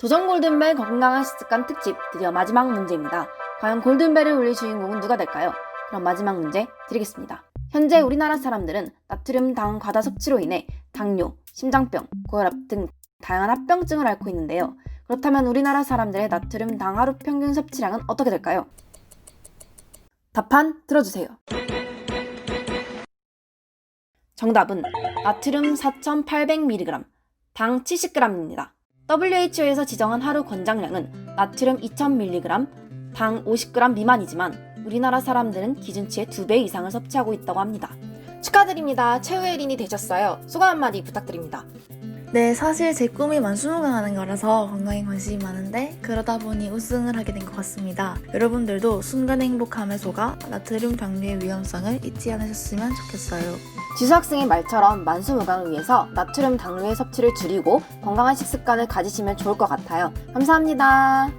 도전 골든벨 건강한 식습관 특집 드디어 마지막 문제입니다. 과연 골든벨을 울릴 주인공은 누가 될까요? 그럼 마지막 문제 드리겠습니다. 현재 우리나라 사람들은 나트륨 당 과다 섭취로 인해 당뇨, 심장병, 고혈압 등 다양한 합병증을 앓고 있는데요. 그렇다면 우리나라 사람들의 나트륨 당 하루 평균 섭취량은 어떻게 될까요? 답판 들어주세요. 정답은 나트륨 4,800mg, 당 70g입니다. WHO에서 지정한 하루 권장량은 나트륨 2000mg, 당 50g 미만이지만 우리나라 사람들은 기준치의 2배 이상을 섭취하고 있다고 합니다. 축하드립니다. 최후의 1인이 되셨어요. 소감 한마디 부탁드립니다. 네, 사실 제 꿈이 만수무강 하는 거라서 건강에 관심이 많은데 그러다 보니 우승을 하게 된 것 같습니다. 여러분들도 순간의 행복함에 속아 나트륨 당뇨의 위험성을 잊지 않으셨으면 좋겠어요. 지수 학생의 말처럼 만수무강을 위해서 나트륨 당류의 섭취를 줄이고 건강한 식습관을 가지시면 좋을 것 같아요. 감사합니다.